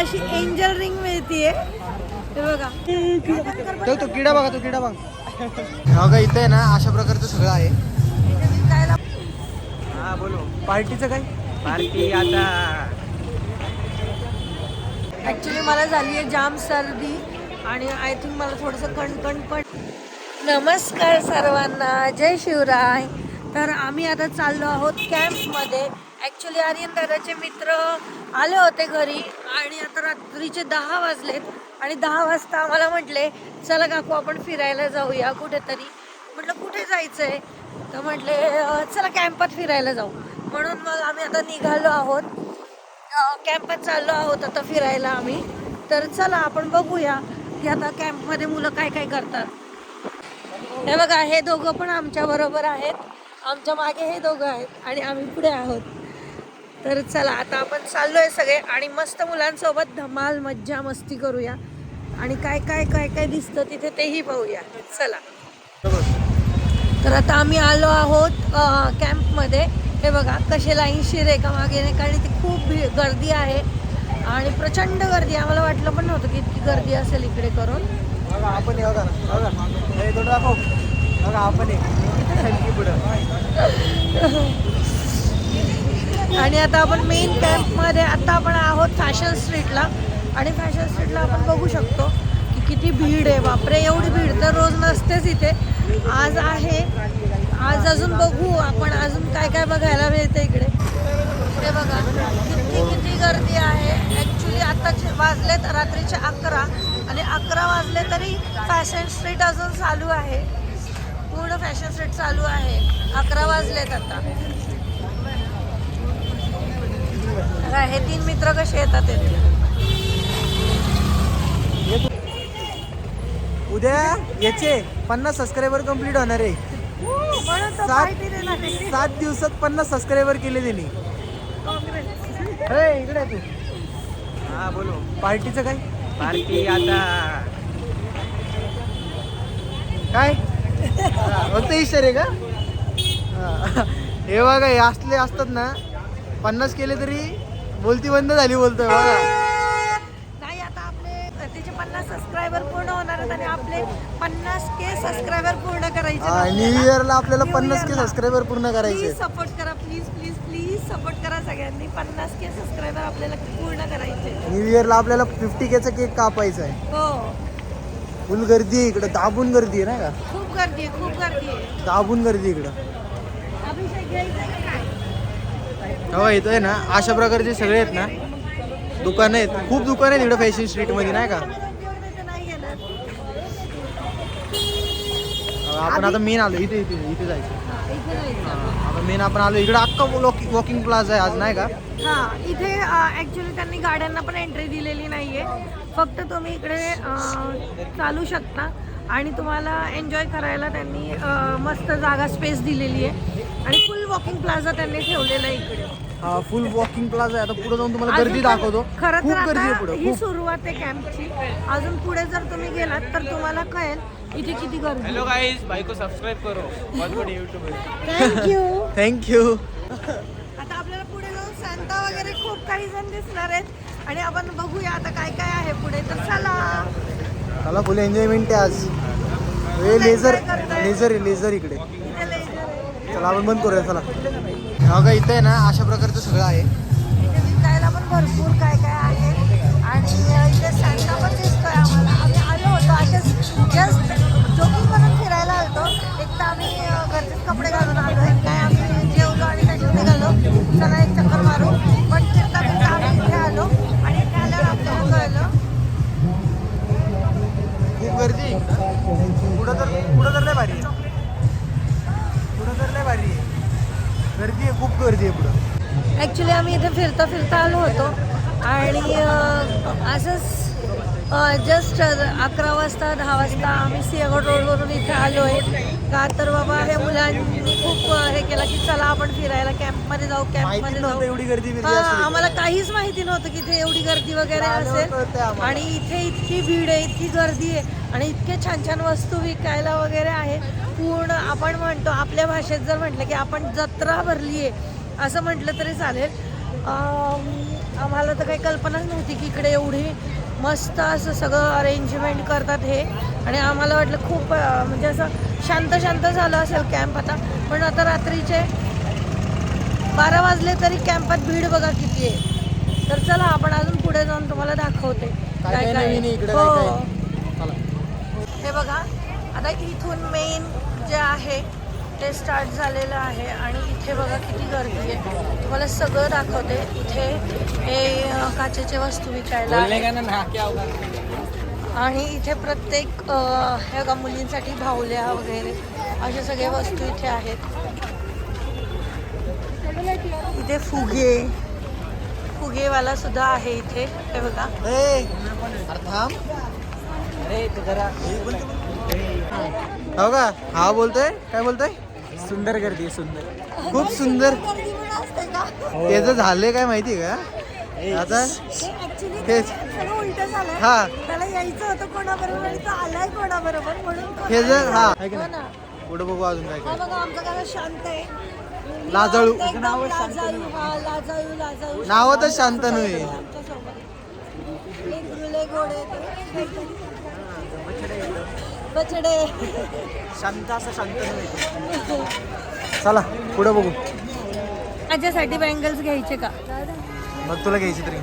अशी angel ring मिळतीये. हे बघा. तो तो किडा बघा तो किडा बघा. बघा इथे आहे ना अशा प्रकारचं सगळं आहे. हा बोलो. पार्टीचं काय? पार्टी आता ऍक्च्युली मला झाली आहे जाम सर्दी आणि आय थिंक मला थोडंसं कणकण पण नमस्कार सर्वांना जय शिवराय. तर आम्ही आता चाललो आहोत कॅम्पमध्ये ॲक्च्युली आर्यन दादाचे मित्र आले होते घरी आणि आता रात्रीचे दहा वाजलेत. आणि दहा वाजता आम्हाला म्हटले चला काकू आपण फिरायला जाऊया कुठेतरी. म्हटलं कुठे जायचं आहे तर म्हटले चला कॅम्पात फिरायला जाऊ. म्हणून मग आम्ही आता निघालो आहोत. कॅम्पात चाललो आहोत आता फिरायला आम्ही. तर चला आपण बघूया की आता कॅम्पमध्ये मुलं काय काय करतात. हे बघा हे दोघं पण आमच्या बरोबर आहेत. आमच्या मागे हे दोघं आहेत आणि आम्ही पुढे आहोत. तर चला आता आपण चाललोय सगळे आणि मस्त मुलांसोबत धमाल मज्जा मस्ती करूया. आणि काय काय काय काय दिसतं तिथे तेही पाहूया. चला. तर आता आम्ही आलो आहोत कॅम्पमध्ये. हे बघा कसे लाईनशीर एका मागे नाही कारण इथे खूप भी गर्दी आहे. आणि प्रचंड गर्दी आम्हाला वाटलं पण नव्हतं की इतकी गर्दी असेल इकडे करून. आपण आपण आणि आता आपण मेन कॅम्पमध्ये आता आपण आहोत फॅशन स्ट्रीटला आणि फॅशन स्ट्रीटला आपण बघू शकतो की किती भीड आहे. बापरे एवढी भीड तर रोज नसतेच इथे. आज आहे. आज अजून बघू आपण अजून काय काय बघायला मिळतं इकडे. इकडे बघा किती किती गर्दी आहे. ॲक्च्युली आताचे वाजलेत रात्रीचे अकरा आणि अकरा वाजले तरी फॅशन स्ट्रीट अजून चालू आहे. पूर्ण फॅशन स्ट्रीट चालू आहे. अकरा वाजलेत आता. बघा, हे तीन मित्र कसे येतात ते उद्या याचे पन्नास सबस्क्रायबर कंप्लीट होणार आहे. तो सात- आहे. सात दिवसात पन्नास सबस्क्रायबर केले त्यांनी इकडे आहे तू. हा बोलो. पार्टीचं काय? पार्टी आता काय? हा, फक्त इशारे का? हा. हे बघा हे असले असतात ना पन्नास केले तरी बोलती बंद झाली बोलतोय बघा. नाही आता आपले त्याचे पन्नास सबस्क्रायबर पूर्ण होणार आहेत आणि आपले पन्नास के सबस्क्रायबर पूर्ण करायचे न्यू. इयरला आपल्याला पन्नास के. सबस्क्रायबर पूर्ण करायचे. प्लीज सपोर्ट करा प्लीज प्लीज प्लीज सपोर्ट करा सगळ्यांनी. पन्नास के सबस्क्रायबर आपल्याला पूर्ण करायचे. न्यू इयरला आपल्याला फिफ्टी केचा केक कापायचा आहे. हो. फुल गर्दी आहे इकडं. दाबून गर्दी आहे ना का? खूप गर्दी आहे खूप गर्दी आहे. दाबून गर्दी आहे इकडं. अभिषेक घ्यायचा का काय हो इथं आहे ना अशा प्रकारचे सगळे आहेत ना दुकानं आहेत. खूप दुकानं आहेत इकडं फॅशन स्ट्रीटमध्ये नाही का? आपण आता मेन आलो इथे इथे इथे जायचं. मेन आपण आलो इकडं अख्खा वॉकिंग प्लाझा आहे आज नाही का? हा इथे ऍक्च्युली त्यांनी गाड्यांना पण एंट्री दिलेली नाहीये. फक्त तुम्ही इकडे चालू शकता. आणि तुम्हाला एन्जॉय करायला त्यांनी मस्त जागा स्पेस दिलेली आहे. आणि फुल वॉकिंग प्लाझा त्यांनी ठेवलेला आहे इकडे. फुल वॉकिंग प्लाझा आहे. आता पुढे जाऊन तुम्हाला गर्दी दाखवतो. खरं खूप गर्दी आहे पुढे ही खूप. सुरुवात आहे कॅम्पची अजून पुढे जर तुम्ही गेलात तर तुम्हाला कळेल इथे किती गर्दी हॅलो गाईज बाईको सबस्क्राईब करो. बहुत बड़ी यूट्यूबर थँक्यू थँक्यू आता आपल्याला पुढे जाऊन सांता वगैरे खूप काही जण दिसणार आहेत. आणि आपण बघूया आता काय काय आहे पुढे. तर चला. मला फुल एन्जॉयमेंट आहे आज. हे लेझर लेझर आहे लेझर इकडे. चला आपण बंद करूया चला. हा का इथे आहे ना अशा प्रकारचं सगळं आहे. भरपूर काय पुढं तर पुढं तर लय भारी आहे. पुढं तर लय भारी आहे. गर्दी आहे खूप गर्दी आहे पुढं. ॲक्च्युली आम्ही इथे फिरता फिरता आलो होतो. आणि असंच जस्ट अकरा वाजता दहा वाजता आम्ही सिंहगड रोडवरून इथे आलो आहे का तर बाबा हे मुलांनी खूप हे केलं. आपण फिरायला कॅम्पमध्ये जाऊ माहिती कॅम्पमध्ये नव्हतं जाऊ. एवढी गर्दी हा, आम्हाला काहीच माहिती नव्हतं की इथे एवढी गर्दी वगैरे असेल. आणि इथे इतकी भीड आहे इतकी गर्दी आहे आणि इतके छान छान वस्तू विकायला वगैरे आहे. पूर्ण आपण म्हणतो आपल्या भाषेत जर म्हटलं की आपण जत्रा भरली आहे असं म्हटलं तरी चालेल. आम्हाला तर काही कल्पनाच नव्हती की इकडे एवढी मस्त असं सगळं अरेंजमेंट करतात हे. आणि आम्हाला वाटलं खूप म्हणजे असं शांत शांत झालं असेल कॅम्प आता. पण आता रात्रीचे बारा वाजले तरी कॅम्पात भीड बघा किती आहे. तर चला आपण अजून पुढे जाऊन तुम्हाला दाखवते. काय काय हो. हे बघा आता इथून मेन जे आहे ते स्टार्ट झालेलं आहे. आणि इथे बघा किती गर्दी आहे. तुम्हाला सगळं दाखवते. इथे हे काचेचे वस्तू विकायला आणि इथे प्रत्येक हे बघा मुलींसाठी भावल्या वगैरे असे सगळे वस्तू इथे आहेत. इथे फुगे. फुगेवाला सुद्धा आहे इथे. हे बघा. हो का? हा बोलतोय? काय बोलतोय? सुंदर गर्दी आहे, सुंदर. खूप सुंदर. त्याचं झालंय काय माहिती का? आता तेच. हा त्याला यायचं होतं कोणाबरोबर आणि तो आलाय कोणाबरोबर म्हणून तो हे जर हा. है पुढे बघू अजून काय हा काय बघा आमचा कसा शांत आहे. लाजाळू. एकदम लाजाळू हा लाजाळू. लाजाळू नावातच शांत नव्हे. आमच्यासोबत. लय गुरु, लय गोड आहे शांत असं चला पुढे बघू. माझ्यासाठी बँगल्स घ्यायचे का? मग तुला घ्यायची तरी.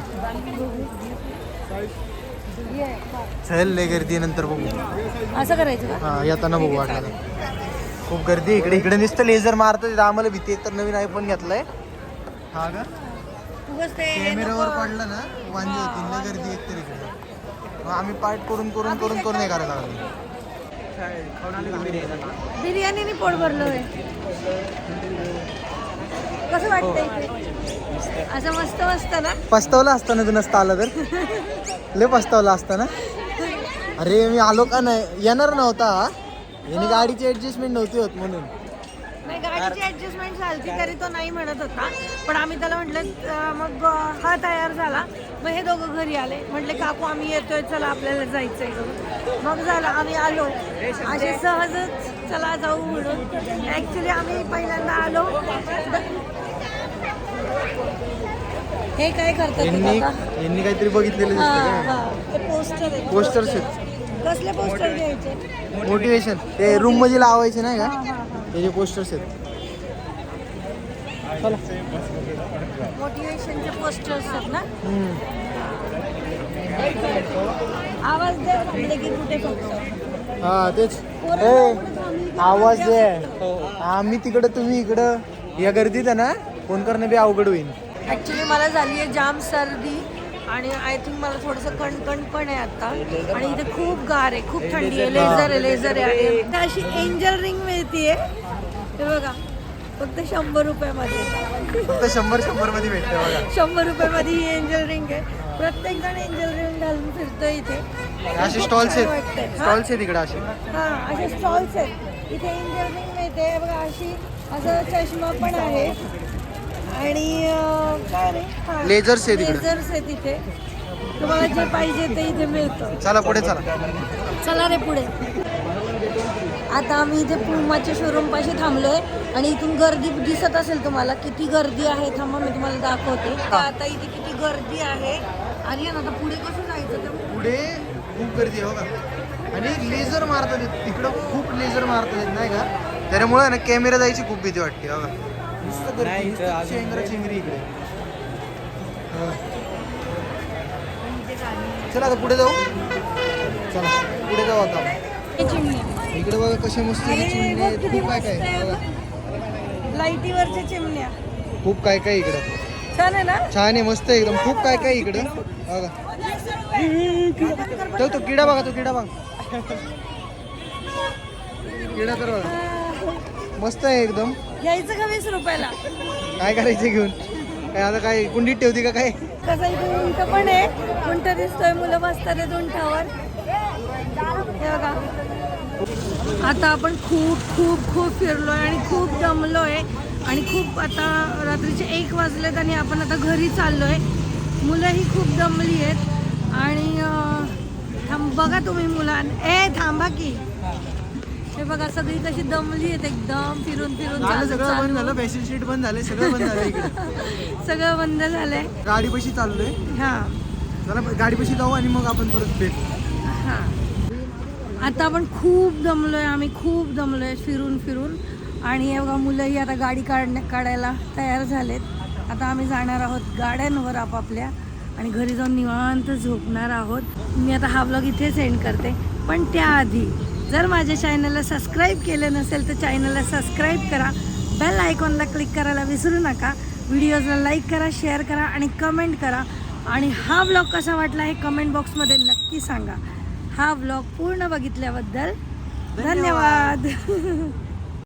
चल लय गर्दी नंतर बघू. असं करायचं हा येताना बघू वाटलं खूप गर्दी इकडे इकडे नुसतं लेझर मारतं तिथं आम्हाला भीती तर नवीन आयफोन घेतलाय. हा का? उगाच ते कॅमेऱ्यावर नको. पडलं ना वांजी होती ना गर्दी एक तर इकडे मग आम्ही पाठ करून करून करून करून हे करायला लागलो. बिर्याणीने पोट भरलं होय. कसं वाटतंय इथे? असं मस्त मस्त ना? पस्तावला असताना तू नसतं आलं तर? लय पस्तावला असताना अरे मी आलो का नाही? येणार नव्हता हा. याने गाडीची ऍडजस्टमेंट नव्हती होत म्हणून. नाही गाडीची ऍडजस्टमेंट झाली तरी तो नाही म्हणत होता. पण आम्ही त्याला म्हटलं मग हा तयार झाला. मग हे दोघं घरी आले. म्हटले काकू आम्ही येतोय. चला आपल्याला जायचंय घरून. मग झालं आम्ही आलो. असे सहजच चला जाऊ म्हणून. ऍक्च्युली आम्ही पहिल्यांदा आलो. हे काय करतात यांनी काहीतरी बघितलेलं हा, हा. पोस्टर आहे. Posters कसले पोस्टर घ्यायचे? मोटिवेशन ते रूममध्ये लावायचे नाही का? हा, हा, हा. त्याचे पोस्टर्स आहेत. मोटिवेशनचे पोस्टर्स आहेत ना. आवाज दे थांबले की कुठे फक्त? हा तेच. ए, आवाज आवाज दे. आम्ही तिकडं तुम्ही इकडं. या गर्दीत आहे ना फोन करणं बी अवघड होईल ऍक्च्युली मला झाली आहे जाम सर्दी. आणि आय थिंक मला थोडंसं कणकण पण आहे आता. आणि इथे खूप गार आहे खूप थंडी आहे लेझर आहे लेझर आहे. इथे अशी एंजल रिंग मिळतीये. हे बघा फक्त शंभर रुपयामध्ये. फक्त शंभर शंभरमध्ये भेटते बघा. शंभर रुपयामध्ये ही एंजल रिंग आहे. प्रत्येक जण एंजल रिंग घालून फिरतो इथे. असे स्टॉल्स आहेत? स्टॉल्स आहेत इकडे असे. हा असे स्टॉल्स आहेत. इथे एंजल रिंग मिळते. बघा अशी असं चष्मा पण आहे. आणि अं, काय रे? हा, Lasers आहेत इकडे. lasers आहेत इथे तुम्हाला जे पाहिजे ते इथे मिळतं. चला पुढे चला. चला रे पुढे. आता आम्ही इथे पुमाच्या शोरूम पाशी थांबलोय आणि इथून गर्दी दिसत असेल तुम्हाला किती गर्दी आहे थांबा मी तुम्हाला दाखवते. आता इथे किती गर्दी आहे. आणि आता पुढे कसं जायचं ते पुढे खूप गर्दी आहे बघा आणि लेझर मारतात. तिकडं खूप लेझर मारतात नाही का? त्याच्यामुळे ना कॅमेरा जायची खूप भीती वाटते बघा नुसतं गर्दी, नाही, इथं नुसतं अजून- चेंगरा चेंगरी इकडे. हा. चला आता पुढे जाऊ. चला पुढे जाऊ आता. आपण. हे चिमण्या इकडे बघा कसे मस्त अरे चिमणे बघ आहेत. किती खूप काय काय मस्त आहे आहे. बघ. बघा. लाईटीवरच्या चिमण्या. खूप काय काय इकडं. छान आहे ना? छान आहे मस्त आहे एकदम. खूप काय काय इकडं. बघा. तो तो किडा बघा तो किडा बघा. किडा तर बघा. मस्त आहे एकदम. घ्यायचं का वीस रुपयाला? काय करायचं घेऊन? काय आता काय कुंडीत ठेवते का काय? कसं इथे उंट पण आहे. उंट दिसतोय मुलं बसतात आहेत उंटावर. हे बघा. आता आपण खूप खूप खूप फिरलोय आणि खूप दमलोय. आणि खूप आता रात्रीचे एक वाजलेत आणि आपण आता घरी चाललोय. मुलंही खूप दमली आहेत आणि थांब बघा तुम्ही मुलां ए थांबा की. हे बघा सगळी कशी दमली आहेत एकदम फिरून फिरून झालं सगळं बंद. झालं फॅशन स्ट्रीट बंद झाले सगळं बंद झालं इकडे. सगळं बंद झालंय. गाडीपाशी चाललोय. हा. जरा गाडीपाशी जाऊ आणि मग आपण परत भेटू. हा. आता आपण खूप दमलोय आम्ही खूप दमलोय फिरून फिरून. आणि हे बघा मुलंही आता गाडी काढण्या काढायला तयार झालेत. आता आम्ही जाणार आहोत गाड्यांवर आपापल्या. आणि घरी जाऊन निवांत झोपणार आहोत. मी आता हा ब्लॉग इथे सेंड करते. पण त्याआधी जर माझ्या चॅनलला सबस्क्राईब केलं नसेल तर चॅनलला सबस्क्राईब करा. बेल आयकॉनला क्लिक करायला विसरू नका. व्हिडिओजला लाईक करा शेअर करा आणि कमेंट करा. आणि हा ब्लॉग कसा वाटला हे कमेंट बॉक्समध्ये नक्की सांगा. हा ब्लॉग पूर्ण बघितल्याबद्दल धन्यवाद.